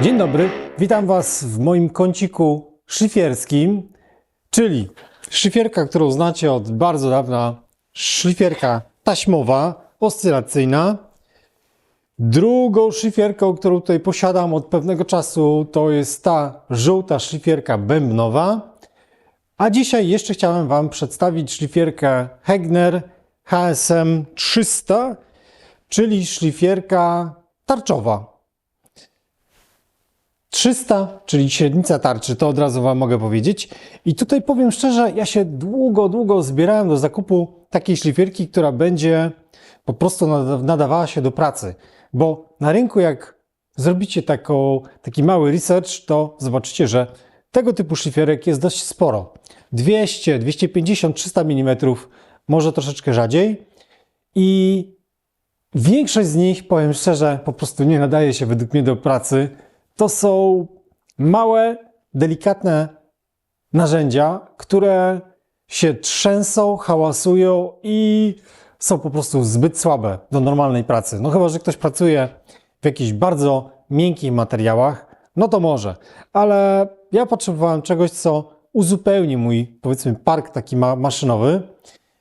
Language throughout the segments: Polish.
Dzień dobry, witam Was w moim kąciku szlifierskim, czyli szlifierka, którą znacie od bardzo dawna, szlifierka taśmowa, oscylacyjna. Drugą szlifierką, którą tutaj posiadam od pewnego czasu, to jest ta żółta szlifierka bębnowa. A dzisiaj jeszcze chciałem Wam przedstawić szlifierkę Hegner HSM 300, czyli szlifierka tarczowa. 300, czyli średnica tarczy, to od razu Wam mogę powiedzieć. I tutaj powiem szczerze, ja się długo, długo zbierałem do zakupu takiej szlifierki, która będzie po prostu nada- nadawała się do pracy. Bo na rynku, jak zrobicie taką, taki mały research, to zobaczycie, że tego typu szlifierek jest dość sporo. 200, 250, 300 mm, może troszeczkę rzadziej. I Większość z nich, powiem szczerze, po prostu nie nadaje się według mnie do pracy. To są małe, delikatne narzędzia, które się trzęsą, hałasują i są po prostu zbyt słabe do normalnej pracy. No chyba, że ktoś pracuje w jakichś bardzo miękkich materiałach, no to może. Ale ja potrzebowałem czegoś, co uzupełni mój, powiedzmy, park taki ma maszynowy.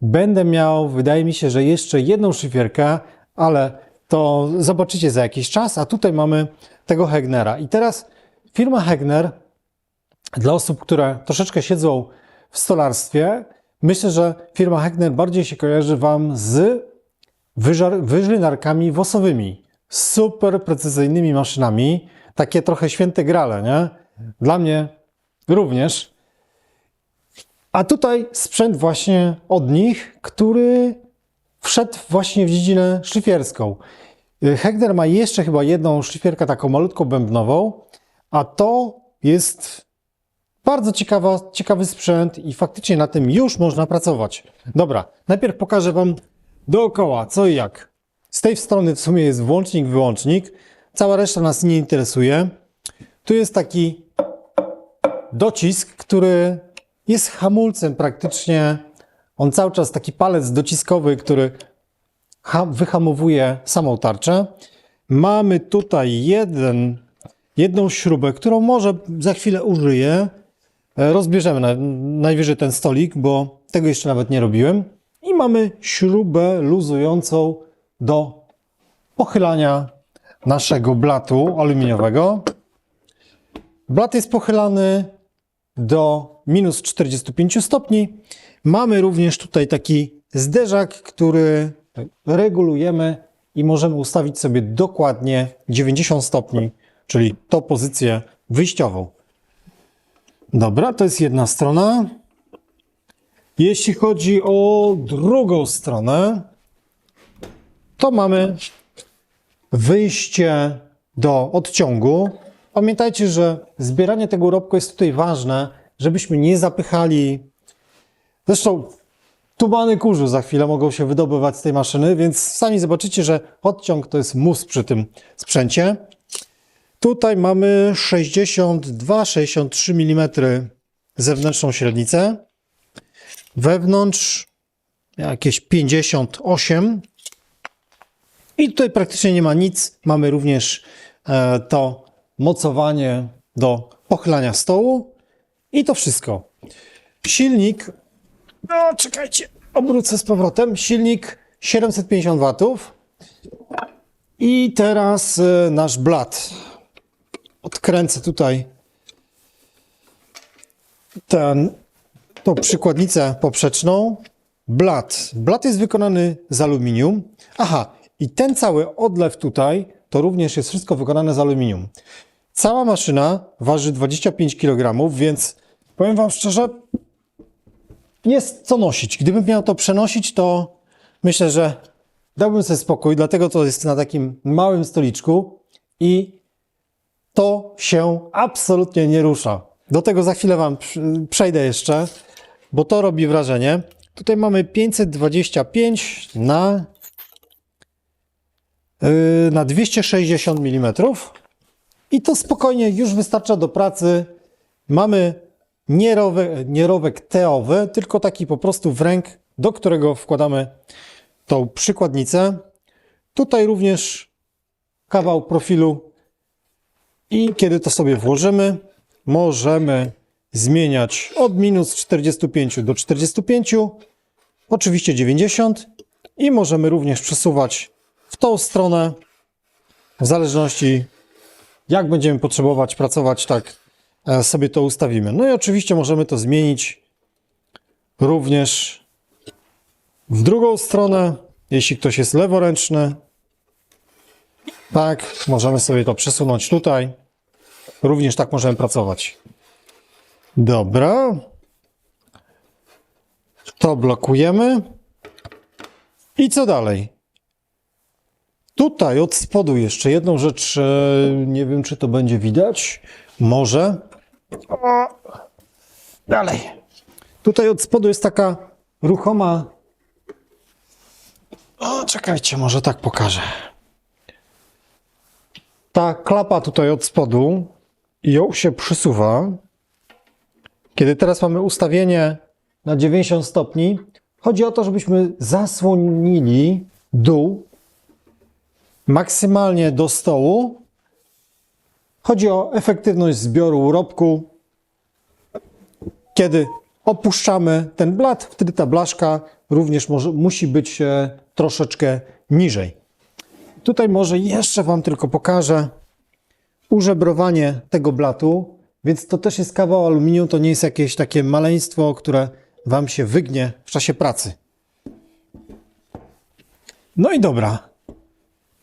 Będę miał, wydaje mi się, że jeszcze jedną szyfierkę, ale to zobaczycie za jakiś czas. A tutaj mamy tego Hegnera. I teraz firma Hegner, dla osób, które troszeczkę siedzą w stolarstwie, myślę, że firma Hegner bardziej się kojarzy Wam z wyżynarkami wosowymi. Super precyzyjnymi maszynami. Takie trochę święte grale, nie? Dla mnie również. A tutaj sprzęt właśnie od nich, który wszedł właśnie w dziedzinę szlifierską. Y, Hegner ma jeszcze chyba jedną szlifierkę taką malutką bębnową, a to jest bardzo ciekawa, ciekawy sprzęt i faktycznie na tym już można pracować. Dobra, najpierw pokażę Wam dookoła co i jak. Z tej strony w sumie jest włącznik, wyłącznik. Cała reszta nas nie interesuje. Tu jest taki docisk, który jest hamulcem praktycznie. On cały czas taki palec dociskowy, który ha- wyhamowuje samą tarczę. Mamy tutaj jeden, jedną śrubę, którą może za chwilę użyję. E, Rozbierzemy na, najwyżej ten stolik, bo tego jeszcze nawet nie robiłem. I mamy śrubę luzującą do pochylania naszego blatu aluminiowego. Blat jest pochylany do minus 45 stopni. Mamy również tutaj taki zderzak, który regulujemy i możemy ustawić sobie dokładnie 90 stopni, czyli tą pozycję wyjściową. Dobra, to jest jedna strona. Jeśli chodzi o drugą stronę, to mamy wyjście do odciągu. Pamiętajcie, że zbieranie tego urobku jest tutaj ważne, żebyśmy nie zapychali. Zresztą tubany kurzu za chwilę mogą się wydobywać z tej maszyny, więc sami zobaczycie, że odciąg to jest mus przy tym sprzęcie. Tutaj mamy 62-63 mm zewnętrzną średnicę. Wewnątrz jakieś 58 i tutaj praktycznie nie ma nic. Mamy również e, to mocowanie do pochylania stołu i to wszystko. Silnik, no czekajcie, obrócę z powrotem. Silnik 750 watów. I teraz e, nasz blat. Odkręcę tutaj ten, tą przykładnicę poprzeczną. Blat. Blat jest wykonany z aluminium. Aha, i ten cały odlew tutaj to również jest wszystko wykonane z aluminium. Cała maszyna waży 25 kg, więc powiem Wam szczerze, jest co nosić. Gdybym miał to przenosić, to myślę, że dałbym sobie spokój, dlatego to jest na takim małym stoliczku i to się absolutnie nie rusza. Do tego za chwilę Wam przejdę jeszcze, bo to robi wrażenie. Tutaj mamy 525 na, yy, na 260 mm i to spokojnie już wystarcza do pracy. Mamy nie, rowe, nie rowek teowy, tylko taki po prostu wręk, do którego wkładamy tą przykładnicę. Tutaj również kawał profilu i kiedy to sobie włożymy, możemy zmieniać od minus 45 do 45, oczywiście 90 i możemy również przesuwać w tą stronę, w zależności jak będziemy potrzebować pracować, tak sobie to ustawimy. No i oczywiście możemy to zmienić również w drugą stronę, jeśli ktoś jest leworęczny. Tak, możemy sobie to przesunąć tutaj. Również tak możemy pracować. Dobra. To blokujemy. I co dalej? Tutaj od spodu jeszcze jedną rzecz, e, nie wiem czy to będzie widać. Może. O, dalej. Tutaj od spodu jest taka ruchoma. O, czekajcie, może tak pokażę. Ta klapa tutaj od spodu ją się przysuwa. Kiedy teraz mamy ustawienie na 90 stopni, chodzi o to, żebyśmy zasłonili dół maksymalnie do stołu. Chodzi o efektywność zbioru urobku. Kiedy opuszczamy ten blat, wtedy ta blaszka również może, musi być e, troszeczkę niżej. Tutaj może jeszcze Wam tylko pokażę użebrowanie tego blatu, więc to też jest kawał aluminium, to nie jest jakieś takie maleństwo, które Wam się wygnie w czasie pracy. No i dobra.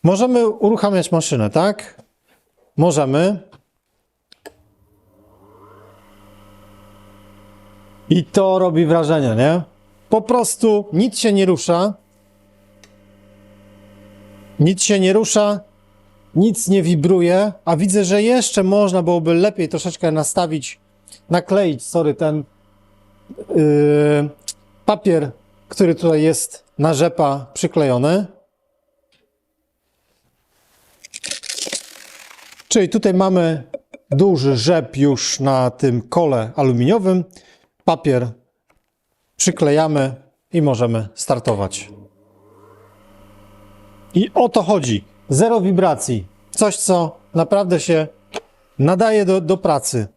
Możemy uruchamiać maszynę, tak? Możemy. I to robi wrażenie, nie? Po prostu nic się nie rusza. Nic się nie rusza, nic nie wibruje, a widzę, że jeszcze można byłoby lepiej troszeczkę nastawić, nakleić, sorry, ten yy, papier, który tutaj jest na rzepa przyklejony. Czyli tutaj mamy duży rzep już na tym kole aluminiowym. Papier przyklejamy i możemy startować. I o to chodzi. Zero wibracji. Coś, co naprawdę się nadaje do, do pracy.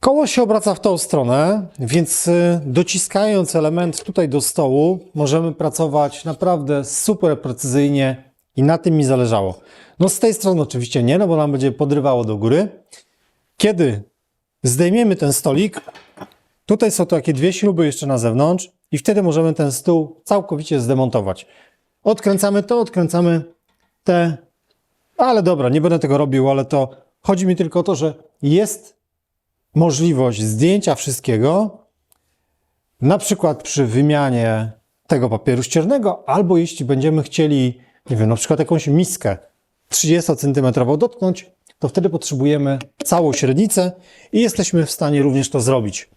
Koło się obraca w tą stronę, więc y, dociskając element tutaj do stołu, możemy pracować naprawdę super precyzyjnie i na tym mi zależało. No z tej strony oczywiście nie, no bo nam będzie podrywało do góry. Kiedy zdejmiemy ten stolik, tutaj są takie dwie śruby jeszcze na zewnątrz i wtedy możemy ten stół całkowicie zdemontować. Odkręcamy to, odkręcamy te, ale dobra, nie będę tego robił, ale to chodzi mi tylko o to, że jest możliwość zdjęcia wszystkiego, na przykład przy wymianie tego papieru ściernego, albo jeśli będziemy chcieli, nie wiem, na przykład jakąś miskę 30 cm dotknąć, to wtedy potrzebujemy całą średnicę i jesteśmy w stanie również to zrobić.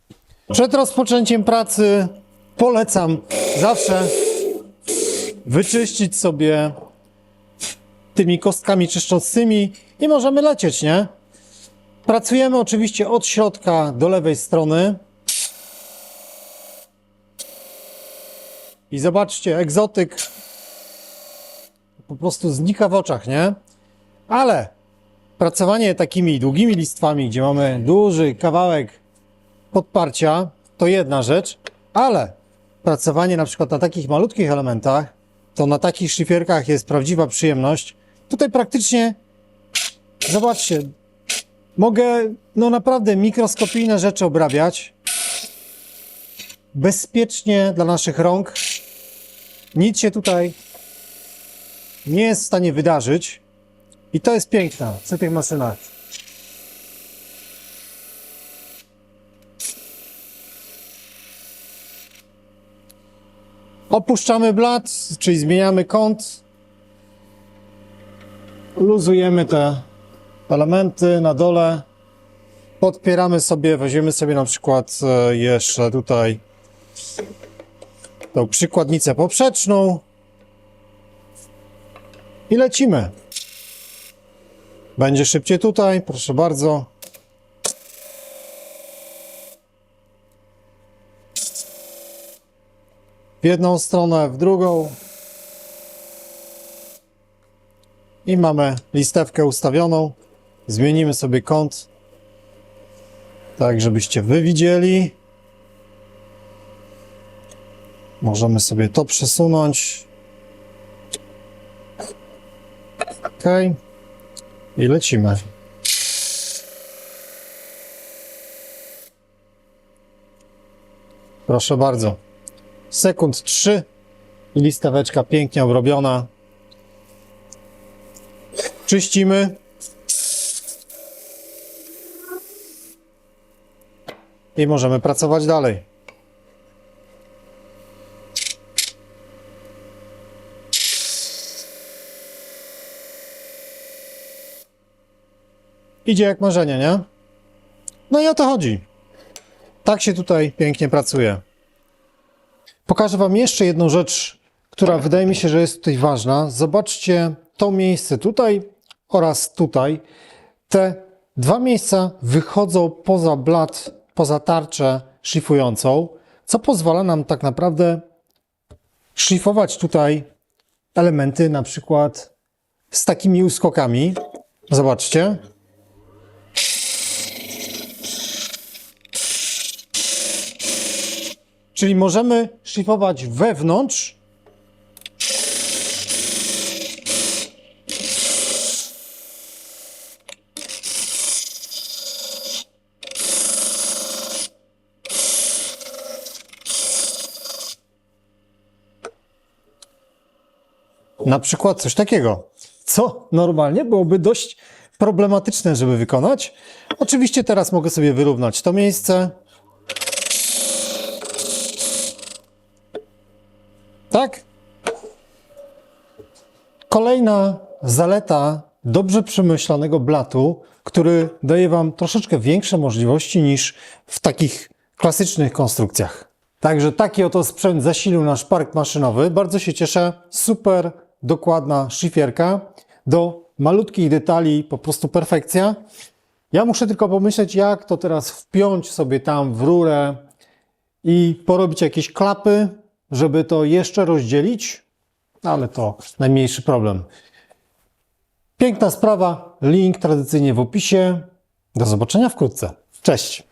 Przed rozpoczęciem pracy polecam zawsze wyczyścić sobie tymi kostkami czyszczącymi i możemy lecieć, nie? Pracujemy oczywiście od środka do lewej strony. I zobaczcie, egzotyk po prostu znika w oczach, nie? Ale pracowanie takimi długimi listwami, gdzie mamy duży kawałek podparcia, to jedna rzecz, ale pracowanie na przykład na takich malutkich elementach, to na takich szlifierkach jest prawdziwa przyjemność. Tutaj praktycznie, zobaczcie, mogę no naprawdę mikroskopijne rzeczy obrabiać. Bezpiecznie dla naszych rąk. Nic się tutaj nie jest w stanie wydarzyć. I to jest piękne przy tych maszynach. Opuszczamy blat, czyli zmieniamy kąt. Luzujemy te elementy na dole. Podpieramy sobie, weźmiemy sobie na przykład e, jeszcze tutaj tą przykładnicę poprzeczną i lecimy. Będzie szybciej tutaj, proszę bardzo. W jedną stronę, w drugą. i mamy listewkę ustawioną. Zmienimy sobie kąt, tak żebyście wy widzieli. Możemy sobie to przesunąć. Ok. I lecimy. Proszę bardzo. Sekund 3 i listaweczka pięknie obrobiona. Czyścimy. I możemy pracować dalej. Idzie jak marzenie, nie? No i o to chodzi. Tak się tutaj pięknie pracuje. Pokażę Wam jeszcze jedną rzecz, która wydaje mi się, że jest tutaj ważna. Zobaczcie to miejsce tutaj oraz tutaj. Te dwa miejsca wychodzą poza blat, poza tarczę szlifującą, co pozwala nam tak naprawdę szlifować tutaj elementy na przykład z takimi uskokami. Zobaczcie. Czyli możemy szlifować wewnątrz. Na przykład coś takiego, co normalnie byłoby dość problematyczne, żeby wykonać. Oczywiście teraz mogę sobie wyrównać to miejsce. Tak? Kolejna zaleta dobrze przemyślanego blatu, który daje Wam troszeczkę większe możliwości niż w takich klasycznych konstrukcjach. Także taki oto sprzęt zasilił nasz park maszynowy. Bardzo się cieszę. Super dokładna szlifierka. Do malutkich detali po prostu perfekcja. Ja muszę tylko pomyśleć, jak to teraz wpiąć sobie tam w rurę i porobić jakieś klapy, żeby to jeszcze rozdzielić, ale to najmniejszy problem. Piękna sprawa, link tradycyjnie w opisie. Do zobaczenia wkrótce. Cześć!